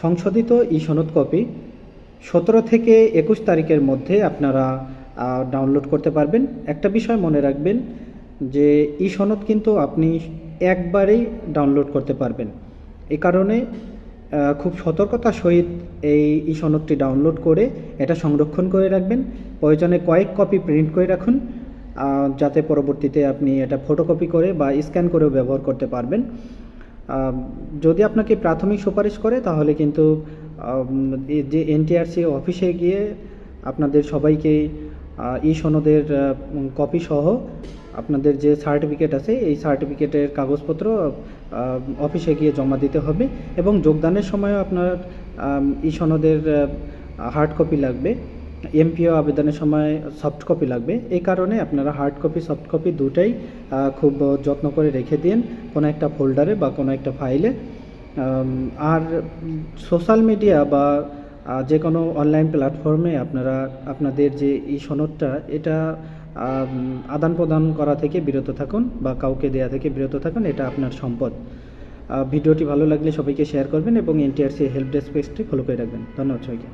সংশোধিত ই সনদ কপি সতেরো থেকে একুশ তারিখের মধ্যে আপনারা ডাউনলোড করতে পারবেন। একটা বিষয় মনে রাখবেন যে ই সনদ কিন্তু আপনি একবারেই ডাউনলোড করতে পারবেন। এ কারণে খুব সতর্কতা সহিত এই ই সনদটি ডাউনলোড করে এটা সংরক্ষণ করে রাখবেন। প্রয়োজনে কয়েক কপি প্রিন্ট করে রাখুন যাতে পরবর্তীতে আপনি এটা ফটোকপি করে বা স্ক্যান করেও ব্যবহার করতে পারবেন। যদি আপনাকে প্রাথমিক সুপারিশ করে, তাহলে কিন্তু যে এনটিআরসি অফিসে গিয়ে আপনাদের সবাইকে ই সনদের কপি সহ আপনাদের যে সার্টিফিকেট আছে, এই সার্টিফিকেটের কাগজপত্র অফিসে গিয়ে জমা দিতে হবে এবং যোগদানের সময়ও আপনার ই সনদের হার্ড কপি লাগবে। এমপিও আবেদনের সময় সফট কপি লাগবে। এই কারণে আপনারা হার্ড কপি সফট কপি দুটাই খুব যত্ন করে রেখে দিন কোনো একটা ফোল্ডারে বা কোনো একটা ফাইলে আর সোশ্যাল মিডিয়া বা যে কোনো অনলাইন প্ল্যাটফর্মে আপনারা, আপনাদের যে এই সনদটা, এটা আদান প্রদান করা থেকে বিরত থাকুন বা কাউকে দেয়া থেকে বিরত থাকুন, এটা আপনার সম্পদ। ভিডিওটি ভালো লাগলে সবাইকে শেয়ার করবেন এবং এনটিআরসি হেল্প ডেস্ক পেজটি ফলো করে রাখবেন। ধন্যবাদ সবাইকে।